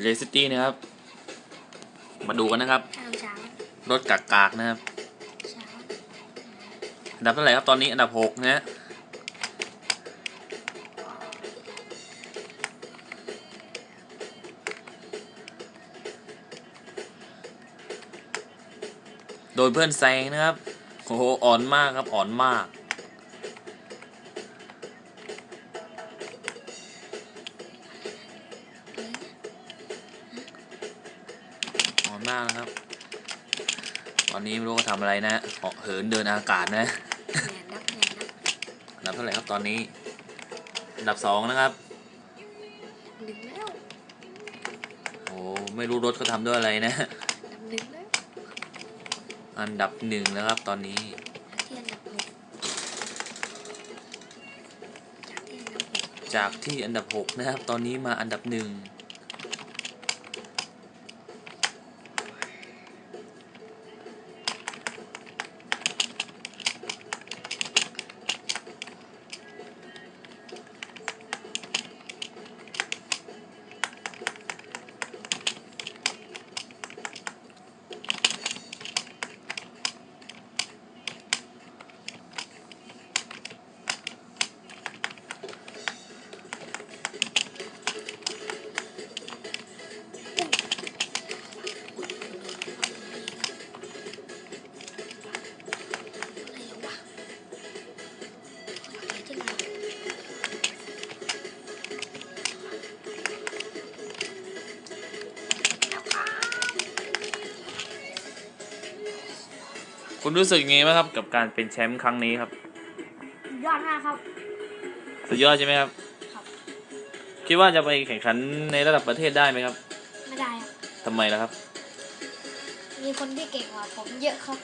เลสตี้นะครับ มาดูกันนะครับข้าวเช้ารถกากากๆนะครับเช้าอันดับเท่าไหร่ครับตอนนี้อันดับหกนะฮะโดนเพื่อนแซงนะครับ โอ้โห อ่อนมากครับ อ่อนมาก อ่อนมากนะครับ ตอนนี้ไม่รู้ว่าทำอะไรนะเหาะเหินเดินอากาศนะแหนนับแหนนับอันดับเท่าไหร่ครับตอนนี้อันดับสองนะครับหนึ่งแล้วโอ้ไม่รู้รถเขาทำด้วยอะไรนะนับหนึ่งแล้วอันดับหนึ่งแล้วครับตอนนี้ที่อันดับหกจากที่อันดับหกจากที่อันดับหกนะครับ ตอนนี้มาอันดับหนึ่ง คุณรู้สึกยังไงบ้างครับกับการเป็นแชมป์ครั้งนี้ครับ ยอดมากครับ สุดยอดใช่ไหมครับ ครับ คิดว่าจะไปแข่งขันในระดับประเทศได้ไหมครับไม่ได้ครับทำไมล่ะครับ มีคนที่เก่งกว่าผมเยอะครับ